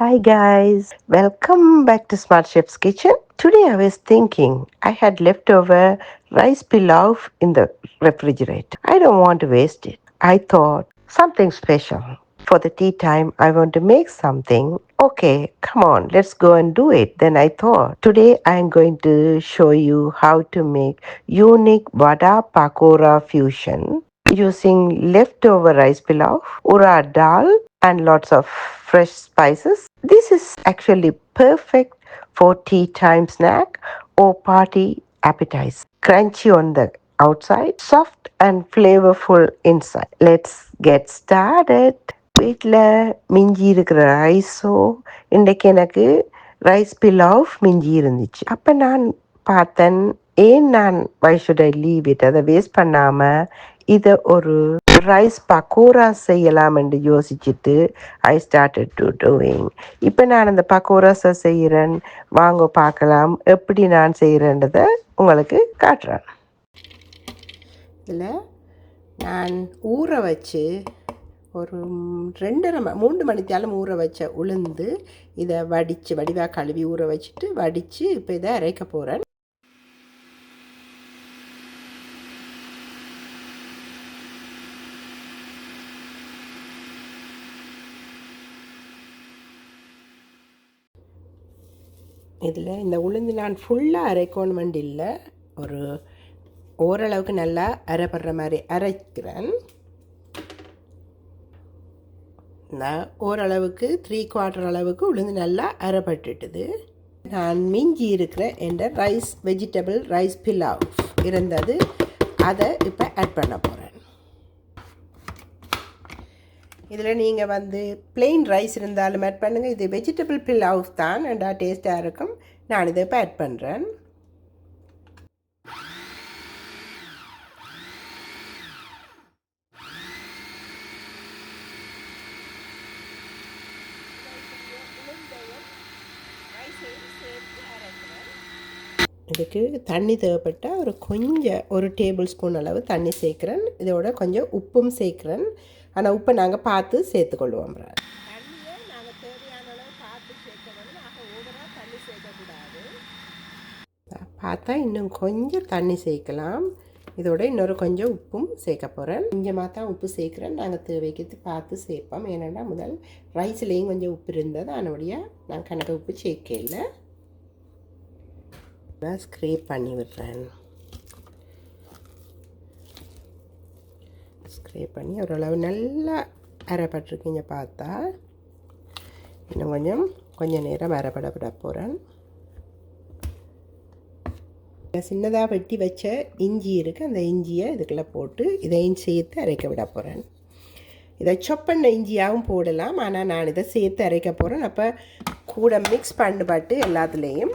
Hi guys, welcome back to Smart Chef's Kitchen. Today I was thinking I had leftover rice pilaf in the refrigerator. I don't want to waste it. I thought something special. For the tea time, I want to make something. Okay, come on, let's go and do it. Then I thought today I am going to show you how to make unique vada pakora fusion using leftover rice pilaf, urad dal, and lots of fresh spices. This is actually perfect for tea time snack or party appetizer. Crunchy on the outside, soft and flavorful inside. Let's get started. வீட்டில் மிஞ்சி இருக்கிற ரைஸோ இன்றைக்கு எனக்கு rice pilau மிஞ்சி இருந்துச்சு அப்போ நான் பார்த்தேன் ஏன் நான் why should I leave it அதை வேஸ்ட் பண்ணாமல் இதை ஒரு ரைஸ் பக்கோரா செய்யலாம் என்று யோசிச்சுட்டு ஐ ஸ்டார்டட் டு டூயிங் இப்போ நான் அந்த பக்கோராஸை செய்கிறேன் வாங்க பார்க்கலாம் எப்படி நான் செய்கிறேன்றதை உங்களுக்கு காட்டுறேன். இதில் நான் ஊற வச்சு ஒரு ரெண்டரை ம மூன்று மணித்தாலும் ஊற வச்ச உளுந்து இதை வடித்து வடிவாக கழுவி ஊற வச்சுட்டு வடித்து இப்போ இதை அரைக்க போகிறேன் இதில் இந்த உளுந்து நான் ஃபுல்லாக அரைக்கணும் இல்லை. ஒரு ஓரளவுக்கு நல்லா அரைப்படுற மாதிரி அரைக்கிறேன். நான் ஓரளவுக்கு த்ரீ குவார்ட்டர் அளவுக்கு உளுந்து நல்லா அரைப்பட்டுட்டுது. நான் மிஞ்சி இருக்கிற என்ற ரைஸ் வெஜிடபிள் ரைஸ் பிலாவ் இருந்தது அதை இப்போ ஆட் பண்ண போகிறேன் இதில் நீங்கள் வந்து பிளெயின் ரைஸ் இருந்தாலும் ஆட் பண்ணுங்கள் இது வெஜிடபிள் பிலாவ் தான். நல்லா டேஸ்ட்டாக இருக்கும். நான் இதை இப்போ ஆட் பண்ணுறேன் இதுக்கு தண்ணி தேவைப்பட்டால் ஒரு கொஞ்சம் ஒரு டேபிள் ஸ்பூன் அளவு தண்ணி சேர்க்குறேன். இதோட கொஞ்சம் உப்பும் சேர்க்குறேன். ஆனால் உப்பை நாங்கள் பார்த்து சேர்த்துக்கொள்வோம் பார்த்தா இன்னும் கொஞ்சம் தண்ணி சேர்க்கலாம். இதோட இன்னொரு கொஞ்சம் உப்பும் சேர்க்க போகிறேன் கொஞ்சமாக தான் உப்பு சேர்க்குறேன். நாங்கள் தேவைக்கு பார்த்து சேர்ப்போம். ஏன்னா முதல் ரைஸ்லேயும் கொஞ்சம் உப்பு இருந்தது. அதனுடைய நான் கணக்கு உப்பு சேர்க்கல. ஸ்க்ரேப் பண்ணி விடுறேன். ஸ்ப்ரே பண்ணி ஓரளவு நல்லா அரைப்பட்டிருக்கீங்க பார்த்தா. இன்னும் கொஞ்சம் கொஞ்சம் நேரம் அரைப்பட விட போகிறேன் சின்னதாக வெட்டி வச்ச இஞ்சி இருக்குது அந்த இஞ்சியை இதுக்குள்ளே போட்டு இதையும் சேர்த்து அரைக்க விட போகிறேன் இதை சொப்பண்ண இஞ்சியாகவும் போடலாம் ஆனால் நான் இதை சேர்த்து அரைக்க போகிறேன் அப்போ கூட மிக்ஸ் பண்ணப்பட்டு எல்லாத்துலேயும்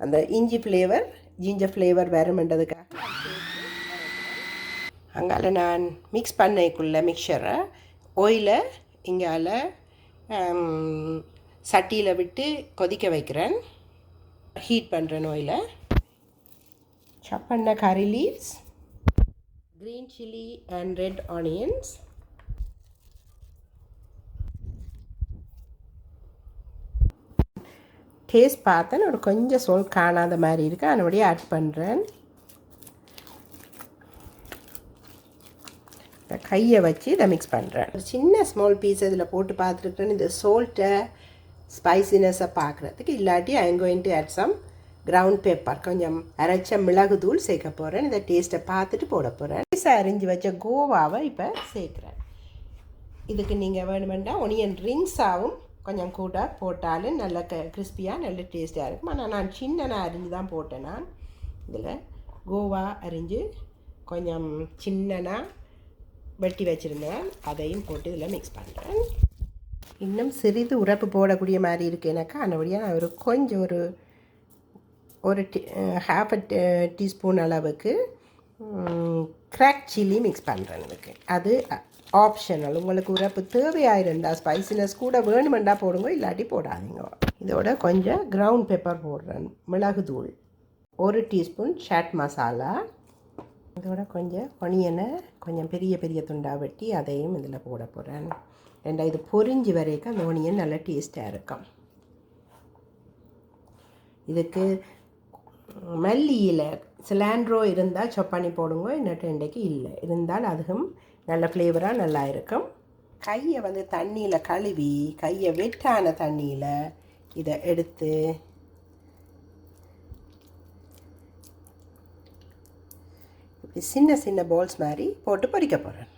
அந்த இஞ்சி ஃப்ளேவர் ஜிஞ்சர் ஃப்ளேவர் வருமென்றதுக்காக அங்கால நான் மிக்ஸ் பண்ணைக்குள்ளே மிக்சரை ஓயிலை இங்கால சட்டியில் விட்டு கொதிக்க வைக்கிறேன். ஹீட் பண்ணுறேன் ஒயிலை சப் பண்ண curry leaves green chilli and red onions taste பார்த்தேன். ஒரு கொஞ்சம் சோல் காணாத மாதிரி இருக்குது அதனுடைய ஆட் பண்ணுறேன் கையை வச்சு இதை மிக்ஸ் பண்ணுறேன் ஒரு சின்ன ஸ்மால் பீஸ் இதில் போட்டு பார்த்துருக்கேன்னு இந்த சோல்ட்டை ஸ்பைசினஸை பார்க்குறதுக்கு இல்லாட்டி I going to add some ground pepper கொஞ்சம் அரைச்ச மிளகு தூள் சேர்க்க போகிறேன் இதை டேஸ்ட்டை பார்த்துட்டு போட போகிறேன் அரிஞ்சு வச்ச கோவாவை இப்போ சேர்க்குறேன். இதுக்கு நீங்கள் வேணுமெண்டா ஒனியன் ரிங்ஸாகவும் கொஞ்சம் கூட போட்டாலும் நல்ல க கிறிஸ்பியாக நல்ல டேஸ்ட்டாக இருக்கும். ஆனால் நான் சின்னனாக அரிஞ்சு தான் போட்டேன் நான். இதில் கோவா அரிஞ்சு கொஞ்சம் சின்னனாக வெட்டி வச்சுருந்தேன். அதையும் போட்டு இதில் மிக்ஸ் பண்ணுறேன் இன்னும் சிறிது உரப்பு போடக்கூடிய மாதிரி இருக்குது எனக்கு. அந்தபடியாக நான் ஒரு கொஞ்சம் ஒரு ஒரு டீ ஹாஃப் அ டீஸ்பூன் அளவுக்கு க்ராக் சில்லி மிக்ஸ் பண்ணுறேன் எனக்கு அது ஆப்ஷனல் உங்களுக்கு உரப்பு தேவையாக இருந்தால் ஸ்பைசினஸ் கூட வேணுமெண்டா போடுங்க இல்லாட்டி போடாதீங்க. இதோட கொஞ்சம் க்ரௌண்ட் பெப்பர் போடுறேன். மிளகு தூள் ஒரு டீஸ்பூன் சாட் மசாலா இதோட கொஞ்சம் ஒனியனை கொஞ்சம் பெரிய பெரிய துண்டாக வெட்டி அதையும் இதில் போட போகிறேன் ரெண்டா இது பொரிஞ்சு வரைக்கும் அந்த ஒனியன் நல்லா டேஸ்ட்டாக இருக்கும். இதுக்கு மல்லியில் சிலாண்ட்ரோ இருந்தால் சொப்பானி போடுங்க இன்னட்டு இன்றைக்கு இல்லை. இருந்தால் அதுவும் நல்ல ஃப்ளேவராக நல்லா இருக்கும். கையை வந்து தண்ணியில் கழுவி கையை வெட்டான தண்ணியில் இதை எடுத்து இப்படி சின்ன சின்ன பால்ஸ் மாதிரி போட்டு பொரிக்க போகிறேன்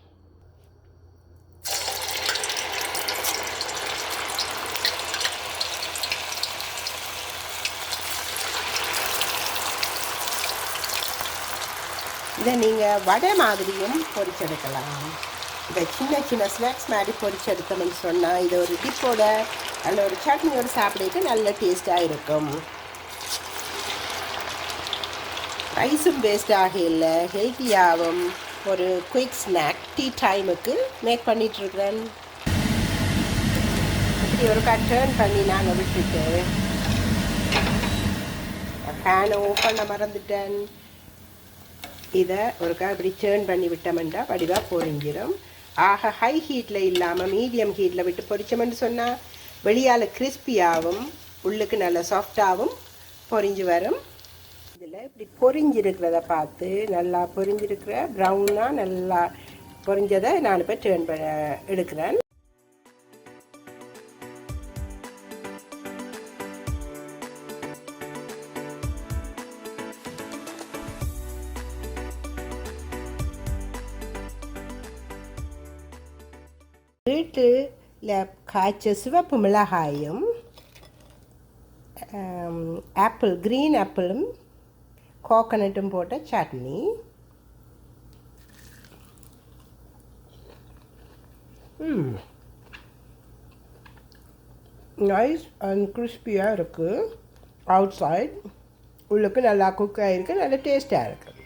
இதை நீங்கள் வடை மாதிரியும் பொரிச்செடுக்கலாம் இதை சின்ன சின்ன ஸ்நாக்ஸ் மாதிரி பொரிச்செடுத்தோம்னு சொன்னால் இதை ஒரு டிப்போட அல்ல ஒரு சட்னியோடு சாப்பிடுறதுக்கு நல்ல டேஸ்ட்டாக இருக்கும். ரைஸும் வேஸ்டாக இல்லை. ஹெல்த்தியாகவும் ஒரு குயிக் ஸ்நாக் டீ டைமுக்கு மேக் பண்ணிகிட்ருக்குறேன் இப்படி ஒரு டேர்ன் பண்ணி நாங்கள் விட்டுட்டு ஃபேனை ஓப்பன் பண்ண மறந்துட்டேன். இதை ஒருக்கா இப்படி டேர்ன் பண்ணி விட்டோம்னா வடிவாக பொறிஞ்சிடும் ஆக ஹை ஹீட்டில் இல்லாமல் மீடியம் ஹீட்டில் விட்டு பொறிச்சோம்னு சொன்னால் வெளியால் கிறிஸ்பியாகவும் உள்ளுக்கு நல்ல சாஃப்டாகவும் பொரிஞ்சு வரும். இப்படி பொரிஞ்சிருக்கிறத பார்த்து நல்லா பொரிஞ்சிருக்கிற ப்ரௌனாக நல்லா பொரிஞ்சதை நான் இப்போ டேர்ன் பண்ண எடுக்கிறேன். வீட்டில் காய்ச்ச சிவப்பு மிளகாயும் ஆப்பிள் க்ரீன் ஆப்பிளும் கோகனட்டும் போட்ட சட்னி. நைஸ் அண்ட் கிறிஸ்பியாக இருக்குது அவுட் சைட் உள்ளுக்கு நல்லா குக் ஆகிருக்கு நல்ல டேஸ்ட்டாக இருக்குது